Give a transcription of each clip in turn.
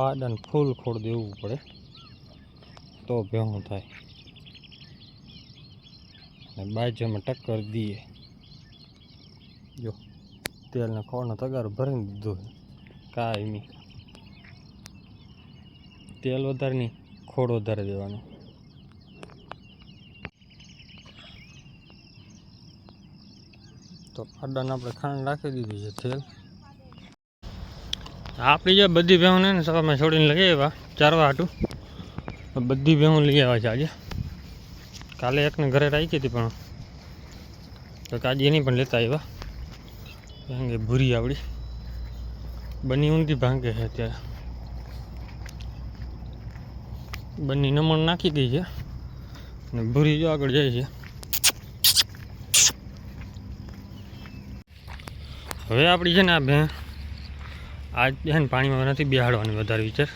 પાડાને ફૂલ ખોડ દેવું પડે. તો ભેહું થાય. અને બાજુમાં ટક્કર દઈએ જો, તેલના ખોળનો તગારો ભરીને દીધો કાંઈ કાયમી તેલ વધારે નહીં, ખોડ વધારે દેવાનો. તો પાડાને આપણે ખાંડ રાખી દીધી છે તેલ. આપણી જે બધી ભેહું ને સવારમાં છોડીને લઈ આવ્યા ચારવા હાટું બધી ભેહું લઈ આવ્યા છે આજે. કાલે એકને ઘરે રાખી હતી પણ, તો આજે એની પણ લેતા આવ્યા. કારણ કે ભૂરી આવડી. બની ઊંધી ભાંગે છે અત્યારે. બની નમણ નાખી ગઈ છે. અને ભૂરી જો આગળ જાય છે. હવે આપણી છે ને આ ભેં આજ છે ને પાણીમાં નથી બેહાડવાની વધારે વિચાર.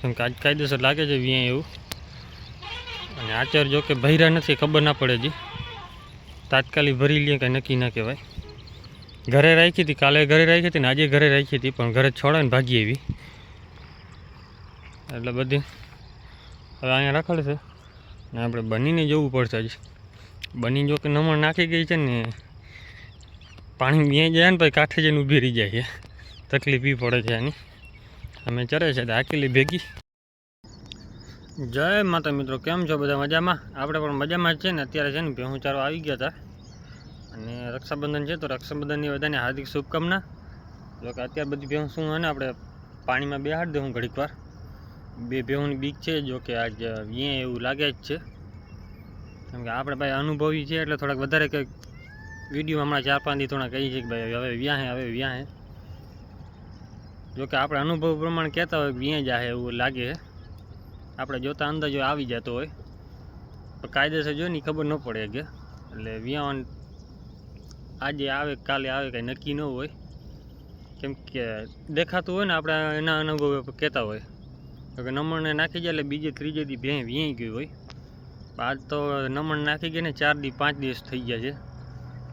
કેમ કે આજ કાયદેસર લાગે છે વ્યાં એવું. અને આચાર જો કે ભર્યા નથી, ખબર ના પડે જી તાત્કાલિક ભરી લઈએ કાંઈ નક્કી ના કહેવાય. ઘરે રાખી હતી, કાલે ઘરે રાખી હતી ને આજે ઘરે રાખી હતી, પણ ઘરે છોડાવીને ભાગી એવી એટલે બધી હવે અહીંયા રાખેલ છે. ને આપણે બનીને જવું પડશે હજી બની જો કે નમણ નાખી ગઈ છે ને, પાણી ત્યાં જાય ને પછી કાંઠે જઈને ઊભી રહી જાય છે. તકલીફ બી પડે છે એની અમે ચરે છે આકેલી ભેગી. જય માતા મિત્રો, કેમ છો બધા મજામાં? આપણે પણ મજામાં જ છે ને, અત્યારે છે ને ભેહું ચારો આવી ગયા હતા અને રક્ષાબંધન છે તો રક્ષાબંધનની બધાને હાર્દિક શુભકામના. જો કે અત્યારે બધી ભેહું શું હોય ને, આપણે પાણીમાં બેહાડી દઉં ઘડીક વાર. બે ભેહુંની બીક છે, જો કે આજ અહીંયા એવું લાગે જ છે. કેમ કે આપણે ભાઈ અનુભવી છે, એટલે થોડાક વધારે કંઈક વીડિયો હમણાં ચાર પાંચ દી થોડા કહીએ છીએ કે ભાઈ હવે વ્યાહે, હવે વ્યાં જો કે આપણે અનુભવ પ્રમાણે કહેતા હોય વ્યાં જાય એવું લાગે છે આપણે જોતા અંદાજો આવી જતો હોય. પણ કાયદેસર જો ની ખબર ન પડે કે. એટલે વ્યાં આજે આવે કાલે આવે કંઈ નક્કી ન હોય. કેમ કે દેખાતું હોય ને આપણે એના અનુભવ કહેતા હોય. કે નમણને નાખી જાય એટલે બીજે ત્રીજે દી ભેં વ્યાઈ ગયું હોય. આજ તો નમણ નાખી ગયા ને ચાર દી પાંચ દિવસ થઈ ગયા છે.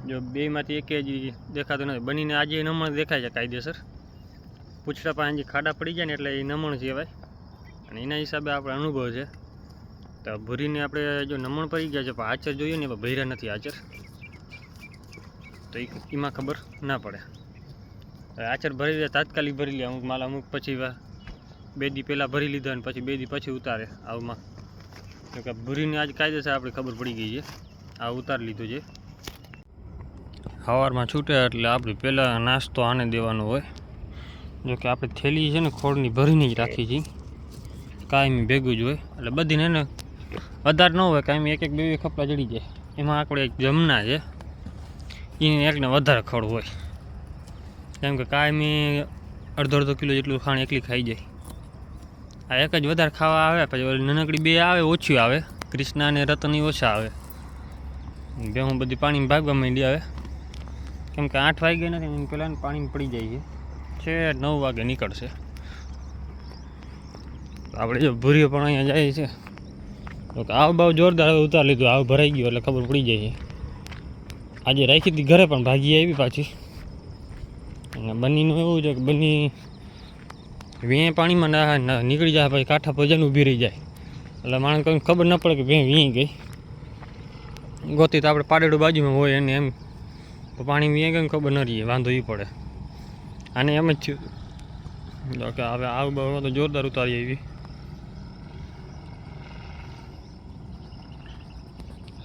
જો બેમાંથી એકે જ દેખાતું નથી. બનીને આજે નમણ દેખાય છે કાયદેસર. પૂછડા પાસે ખાડા પડી જાય ને એટલે એ નમણ કહેવાય. અને એના હિસાબે આપણે અનુભવ છે. તો ભૂરીને આપણે જો નમણ પડી ગયા છે, પણ આચર જોઈએ ને ભૈરા નથી આચર. તો એમાં ખબર ના પડે. આચર ભરી લે, તાત્કાલિક ભરી લે, અમુક માલ અમુક પછી બે દી પહેલાં ભરી લીધા અને પછી બે દી પછી ઉતારે આવમાં. તો કે ભૂરીને આજ કાયદેસર આપણે ખબર પડી ગઈ છે. આ ઉતારી લીધું છે. સવારમાં છૂટે એટલે આપણે પહેલાં નાસ્તો આને દેવાનો હોય. જો કે આપણે થેલી છે ને ખોળની ભરીને જ રાખી છીએ. કાયમી ભેગું જ હોય. એટલે બધીને એને વધારે ન હોય, કાયમી એક એક બે બે ખપલા જડી જાય. એમાં આપણે એક જમના છે એને એકને વધારે ખડ હોય. કેમ કે કાયમી અડધો અડધો કિલો જેટલું ખાણ એકલી ખાઈ જાય. આ એક જ વધારે ખાવા આવે, પછી નાનકડી બે આવે, ઓછી આવે. કૃષ્ણા અને રતની ઓછા આવે. બે હું બધી પાણીમાં ભાગવા માંડી આવે. કેમ કે આઠ વાગ્યા નથી પહેલાં પાણીમાં પડી જાય છે. છે, નવ વાગે નીકળશે. આપણે જો ભૂરીઓ પણ અહીંયા જાય છે. તો આવ બાવ જોરદાર હવે ઉતાર લીધું, આવ ભરાઈ ગયો એટલે ખબર પડી જાય છે. આજે રાખી હતી ઘરે પણ ભાગી આવી પાછી. અને બનીનું એવું છે કે બની વીએ પાણીમાં ના નીકળી જાય, પછી કાંઠા ભજન ઊભી રહી જાય. એટલે માણસ કંઈ ખબર ન પડે કે ભે વી ગઈ. ગોતી તો આપણે પાડેડું બાજુમાં હોય એને એમ. પાણી વીએ ગયું ખબર ન રહીએ વાંધો એ પડે. આને એમ જ થયું કે હવે આ બહુ તો જોરદાર ઉતારી આવી.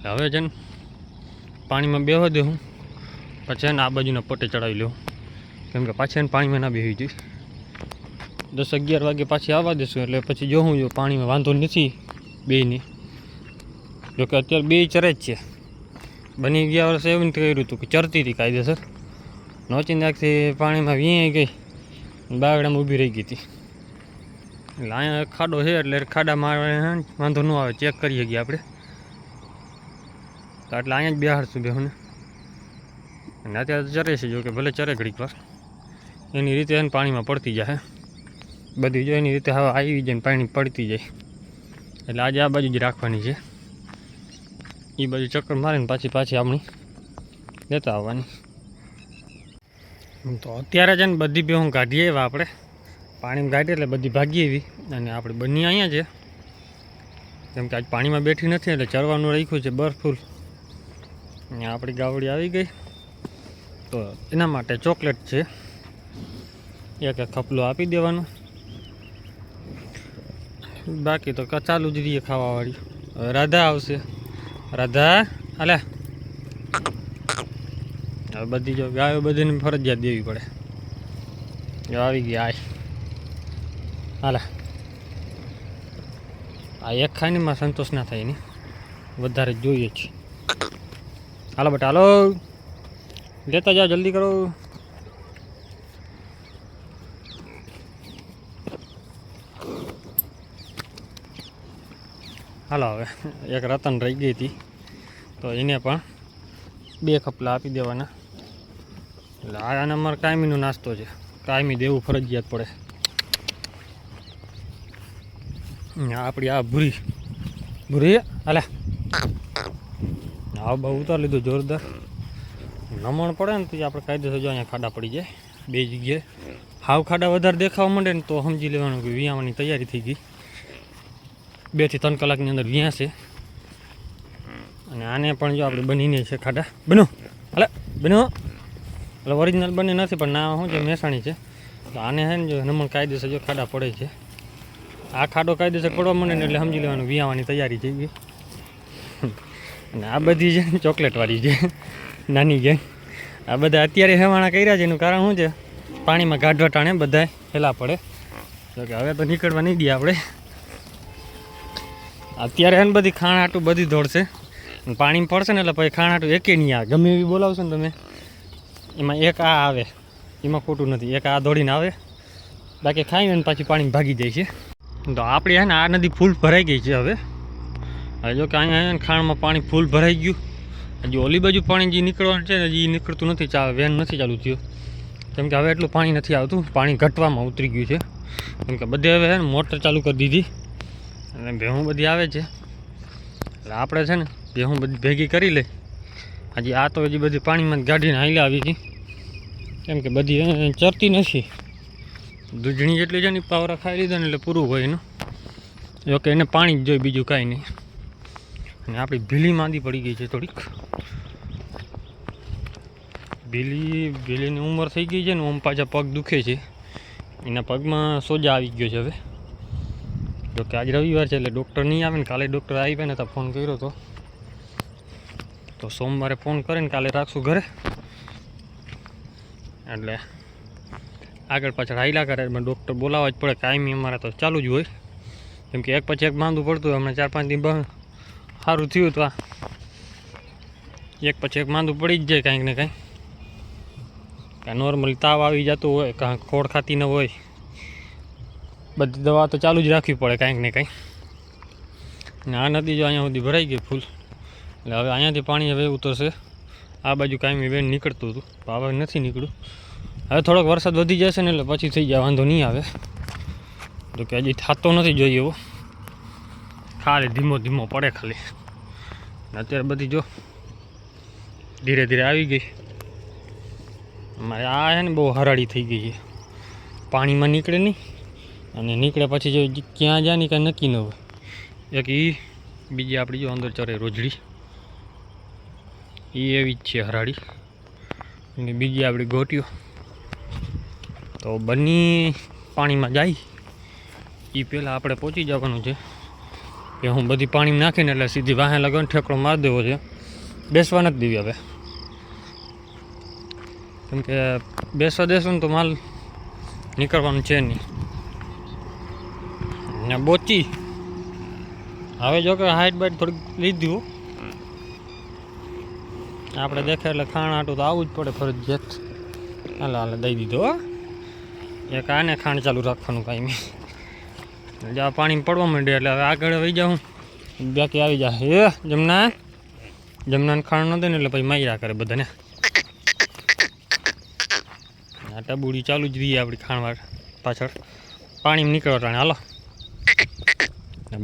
હવે છે ને પાણીમાં બેહવા દેવું પછી ને આ બાજુના પટ્ટે ચડાવી લઉં કેમ કે પાછી પાણીમાં ના બેહી જઈશ. દસ અગિયાર વાગે પાછી આવવા દેશું. એટલે પછી જો હું જો પાણીમાં વાંધો નથી બેયની જોકે અત્યારે બે ચરે જ છે. બની ગયા વર્ષે એવું કર્યું હતું કે ચરતી હતી કાયદેસર. નોચી નાખતી પાણીમાં વીંઈ ગઈ. બાગડામાં ઊભી રહી ગઈ હતી. એટલે અહીંયા ખાડો છે એટલે ખાડામાં વાંધો ન આવે, ચેક કરીએ શકીએ આપણે. તો એટલે અહીંયા જ બેહાડશું બેહુને. અને અત્યારે ચરે છે, જો કે ભલે ચરે ઘડીક વાર. એની રીતે એને પાણીમાં પડતી જાય બધી જો એની રીતે હવે આવી જાય પાણી પડતી જાય. એટલે આજે આ બાજુ જ રાખવાની છે. એ બાજુ ચક્કર મારીને પાછી પાછી આપણી લેતા આવવાની. તો અત્યારે છે ને બધી ભેહું કાઢીએ એવા આપણે. પાણીમાં કાઢીએ એટલે બધી ભાગી એવી. અને આપણે બંને અહીંયા છે. કેમ કે આજ પાણીમાં બેઠી નથી એટલે ચરવાનું રાખ્યું છે બરફૂલ અને આપણી ગાવડી આવી ગઈ. તો એના માટે ચોકલેટ છે. એક ખપલો આપી દેવાનો. બાકી તો ચાલુ જ રહીએ ખાવાવાળી. રાધા આવશે. રાધા, હાલે. હવે બધી જો ગાયો બધીને ફરજિયાત દેવી પડે. જો આવી ગઈ આય હાલે. આ એક ખાઈને માં સંતોષ ના થાય ને. વધારે જોઈએ જ. હાલો બટા, હાલો. લેતા જાઓ, જલ્દી કરો. હાલો હવે, એક રતન રહી ગઈ હતી. તો એને પણ બે ખપલા આપી દેવાના. એટલે આ અમારે કાયમીનો નાસ્તો છે. કાયમી દેવું ફરજિયાત પડે. આપણી આ ભૂરી. ભૂરી? હાલે. હા, બહુ ઉતાર લીધું, જોરદાર. નમણ પડે ને તો આપણે કાયદેસર જો અહીંયા ખાડા પડી જાય. બે જગ્યાએ. હાવ ખાડા વધારે દેખાવા માંડે ને તો સમજી લેવાનું કે વિયાવાની તૈયારી થઈ ગઈ. બેથી ત્રણ કલાકની અંદર છે. અને આને પણ જો આપણે બનીને છે ખાડા. બનો હાલે બનો એટલે ઓરિજિનલ બને નથી, પણ ના શું છે મહેસાણી છે. તો આને છે ને જો નમણ કાયદેસર જો ખાડા પડે છે. આ ખાડો કાયદેસર પડવા મને એટલે સમજી લેવાનું વિયાવાની તૈયારી થઈ ગઈ. અને આ બધી છે ચોકલેટવાળી છે, નાની ગેંગ આ બધા અત્યારે હેવાણા કર્યા છે, એનું કારણ શું છે? પાણીમાં ગાઢવા ટાણે બધા હેલા પડે. કે હવે તો નીકળવા નહીં દઈએ આપણે. અત્યારે એને બધી બધી ખાણાટું બધી દોડશે પાણીમાં પડશે ને એટલે પછી ખાણાટું એકે નહીં આ ગમે એવી બોલાવશો ને તમે. એમાં એક આ આવે. એમાં ખોટું નથી. એક આ દોડીને આવે. બાકી ખાઈને ને પાછી પાણી ભાગી જાય છે. તો આપણી હે ને આ નદી ફૂલ ભરાઈ ગઈ છે હવે. હવે જો કે અહીંયા ખાણમાં પાણી ફૂલ ભરાઈ ગયું. હજી ઓલી બાજુ પાણી જે નીકળવાનું છે ને હજી નીકળતું નથી. ચા વેન નથી ચાલુ થયું. કેમ કે હવે એટલું પાણી નથી આવતું. પાણી ઘટવામાં ઉતરી ગયું છે. કેમ કે બધે હવે મોટર ચાલુ કરી દીધી. અને ભેહું બધી આવે છે. એટલે આપણે છે ને ભેહું બધી ભેગી કરી લે હજી આ તો હજી બધી પાણીમાં ગાડીને હાઈલા આવી હતી કેમ કે બધી ચરતી નથી. દૂધણી જેટલી છે ને પાવરા ખાઈ લીધા ને એટલે પૂરું હોય એનું. જોકે એને પાણી જ જોઈએ બીજું કાંઈ નહીં. અને આપણી ભીલી માંદી પડી ગઈ છે થોડીક. ભીલી, ભીલીની ઉંમર થઈ ગઈ છે ને ઓમ પાછા પગ દુખે છે. એના પગમાં સોજા આવી ગયો છે હવે. જો કે આજ રવિવાર છે એટલે ડૉક્ટર નહીં આવે ને કાલે ડૉક્ટર આવી ને તો ફોન કર્યો હતો તો સોમવારે ફોન કરીને કાલે રાખશું ઘરે. એટલે આગળ પાછળ હાઈલા કરે, એમાં ડૉક્ટર બોલાવવા જ પડે કાયમી અમારે તો ચાલુ જ હોય. કેમ કે એક પછી એક માંદું પડતું હોય, હમણાં ચાર પાંચ દિન સારું થયું તો આ. એક પછી એક માંદું પડી જ જાય કાંઈક ને કાંઈ કાંઈ નોર્મલી તાવ આવી જતું હોય કાં ખોડ ખાતી ન હોય. બધી દવા તો ચાલુ જ રાખવી પડે કાંઈક ને કાંઈ ને આ નદી જો અહીંયા સુધી ભરાઈ ગઈ ફૂલ. એટલે હવે અહીંયાથી પાણી હવે ઉતરશે. આ બાજુ કાંઈ વેન નીકળતું હતું પણ હવે નથી નીકળ્યું. હવે થોડોક વરસાદ વધી જશે ને એટલે પછી થઈ જાય, વાંધો નહીં આવે. તો કે હજી થતો નથી જોઈએ એવો. ખાલી ધીમો ધીમો પડે ખાલી. અત્યારે બધી જો ધીરે ધીરે આવી ગઈ. અમારે આ છે ને બહુ હરાળી થઈ ગઈ છે. પાણીમાં નીકળે નહીં અને નીકળે પછી જો ક્યાં જાય ને કાંઈ નક્કી ન હોય. એક એ બીજી આપણી જો અંદર ચરે રોજડી. એ એવી જ છે હરાળી. અને બીજી આપણી ગોટીઓ. તો બંને પાણીમાં જાય. એ પહેલાં આપણે પહોંચી જવાનું છે. કે હું બધી પાણીમાં નાખીને એટલે સીધી વાહે લગન ઠેકડો માર દેવો છે. બેસવા નથી દેવી હવે. કેમ કે બેસવા દેશું ને તો માલ નીકળવાનું છે નહીં. ને બોચી. હવે જો કે હાઈટ બાઈટ થોડીક લીધી આપણે દેખે એટલે ખાણ આટું તો આવવું જ પડે ફરજિયાત. હાલ હાલ, દઈ દીધો એક આને ખાણ ચાલુ રાખવાનું કાંઈ આ પાણી પડવા માંડે એટલે હવે આગળ વહી જાઉં. બાકી આવી જાય એ જમના? જમનાને ખાણ ન દે ને એટલે પછી માયરા કરે બધાને. આ ટબુડી ચાલુ જ રહીએ આપણી ખાણવાર પાછળ. પાણીમાં નીકળવા હાલો.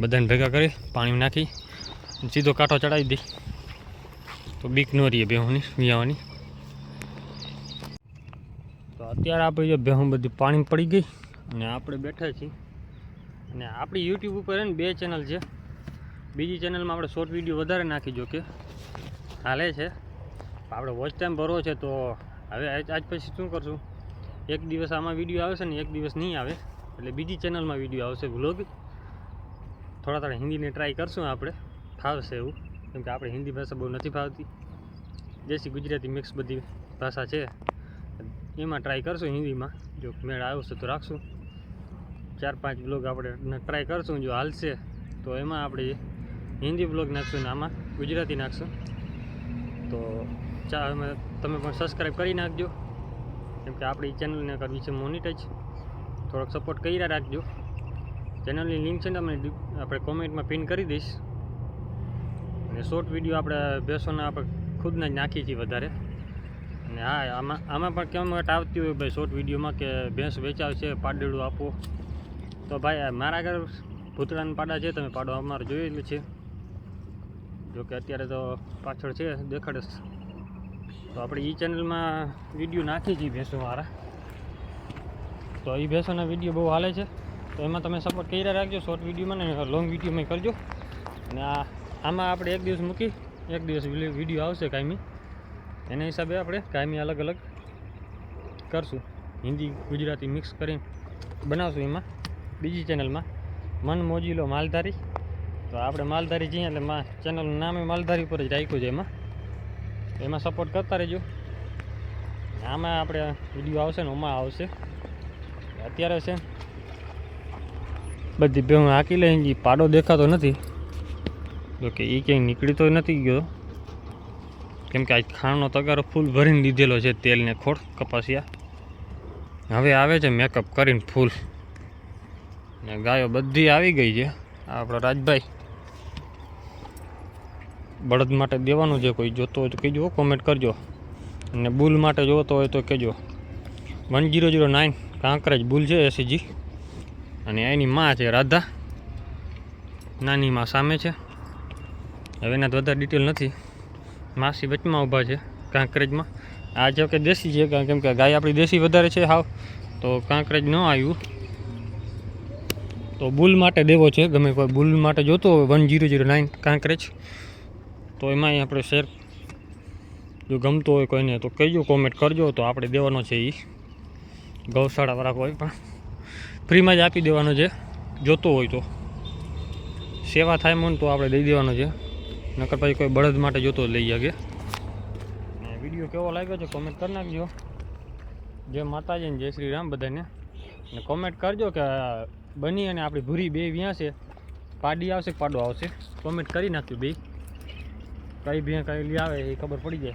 બધાને ભેગા કરી, પાણીમાં નાખી, સીધો કાંઠો ચડાવી દઈ તો બીક ન રહીએ બેહુની, વિયાવાની. તો અત્યારે આપણે જો બેહું બધી પાણી પડી ગઈ અને આપણે બેઠા છીએ. અને આપણી યુટ્યુબ ઉપર ને બે ચેનલ છે. બીજી ચેનલમાં આપણે શોર્ટ વીડિયો વધારે નાખી જો કે હાલે છે. આપણે વોચ ટાઈમ ભરવો છે તો હવે આજ આજ પછી શું કરશું? એક દિવસ આમાં વીડિયો આવશે ને એક દિવસ નહીં આવે. એટલે બીજી ચેનલમાં વીડિયો આવશે વ્લોગ થોડા થોડા હિન્દીને ટ્રાય કરશું આપણે. ફાવશે એવું. કેમ કે આપણે હિન્દી ભાષા બહુ નથી ફાવતી. દેશી ગુજરાતી મિક્સ બધી ભાષા છે. એમાં ટ્રાય કરશું હિન્દીમાં. જો મેળ આવશે તો રાખશું. ચાર પાંચ બ્લોગ આપણે ટ્રાય કરશું, જો હાલશે, તો એમાં આપણે હિન્દી બ્લોગ નાખશું ને આમાં ગુજરાતી નાખશું. તો ચા તમે પણ સબસ્ક્રાઈબ કરી નાખજો. કેમ કે આપણી ચેનલને કરવી છે મોનિટાઈઝ થોડોક સપોર્ટ કર્યા રાખજો. ચેનલની લિંક છે ને તમને આપણે કોમેન્ટમાં પિન કરી દઈશ. અને શોર્ટ વીડિયો આપણે ભેંસોના આપણે ખુદને જ નાખીએ છીએ વધારે. અને હા, આમાં આમાં પણ કેમ વાત આવતી હોય ભાઈ શોર્ટ વિડીયોમાં કે ભેંસ વેચાવ છે પાડેડું આપો. તો ભાઈ મારા ઘર ભૂતળાના પાડા છે, તમે પાડો અમારે જોયેલું છે. જોકે અત્યારે તો પાછળ છે, દેખાડે. તો આપણે એ ચેનલમાં વીડિયો નાખી છીએ ભેંસો મારા તો એ ભેંસોના વીડિયો બહુ હાલે છે. તો એમાં તમે સપોર્ટ કર્યા રાખજો શોર્ટ વિડીયોમાં ને લોંગ વિડીયોમાં કરજો. અને આ આમાં આપણે એક દિવસ મૂકી, એક દિવસ વીડિયો આવશે કાયમી. એના હિસાબે આપણે કાયમી અલગ અલગ કરશું. હિન્દી, ગુજરાતી મિક્સ કરીને બનાવશું એમાં. બીજી ચેનલમાં. મન મોજીલો માલધારી. તો આપણે માલધારી છીએ એટલે મા ચેનલનું નામે માલધારી ઉપર જ રાખ્યું છે એમાં. એમાં સપોર્ટ કરતા રહેજો. આમાં આપણે વીડિયો આવશે ને ઓમાં આવશે. અત્યારે છે બધી બે હું હાકી લઈને પાડો દેખાતો નથી. જોકે એ ક્યાંય નીકળી તો નથી ગયો. કેમ કે આ ખાણનો તગારો ફૂલ ભરીને દીધેલો છે તેલને ખોળ, કપાસિયા. હવે આવે છે મેકઅપ કરીને ફૂલ. ને ગાયો બધી આવી ગઈ છે. આપણો રાજભાઈ. બળદ માટે દેવાનું છે, કોઈ જોતો હોય તો કહેજો કોમેન્ટ કરજો. અને બુલ માટે જોતો હોય તો કહેજો. One zero zero nine Kankrej bull છે એસીજી અને એની માં છે રાધા. નાની માં સામે છે. હવે એના વધારે ડિટેલ નથી. માસી વચમાં ઊભા છે, કાંકરેજમાં. આ જો કે દેશી છે, કારણ કેમ કે ગાય આપણી દેશી વધારે છે હાવ. તો કાંકરેજ ન આવ્યું. તો બુલ માટે દેવો છે, ગમે કોઈ બુલ માટે જોતો હોય, one zero zero nine Kankrej. તો એમાંય આપણે શેર જો ગમતો હોય કોઈને, તો કહીજો કોમેન્ટ કરજો, તો આપણે દેવાનો છે એ ગૌશાળાવાળા કોઈ પણ. ફ્રીમાં જ આપી દેવાનો છે, જોતો હોય તો. સેવા થાય મને તો આપણે દઈ દેવાનો છે. નકર પછી કોઈ બળદ માટે જોતો લઈ શકે વીડિયો કેવો લાગ્યો છે કોમેન્ટ કરી નાખજો. જય માતાજી ને જય શ્રી રામ બધાને. ને કોમેન્ટ કરજો કે બની અને આપણી ભૂરી બે વ્યાં છે. પાડી આવશે પાડો આવશે? કોમેન્ટ કરી નાખજો બે. કઈ ભીં કઈ લઈ આવે એ ખબર પડી જાય.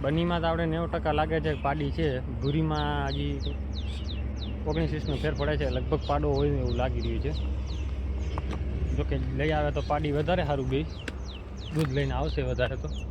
બનીમાં તો આપણે નેવું ટકા લાગે છે પાડી છે. ભૂરીમાં હજી ઓગણીસીસનો ફેર પડે છે. લગભગ પાડો હોય એવું લાગી રહ્યું છે. જોકે લઈ આવે તો પાડી વધારે સારું બે. દૂધ લઈને આવશે વધારે તો.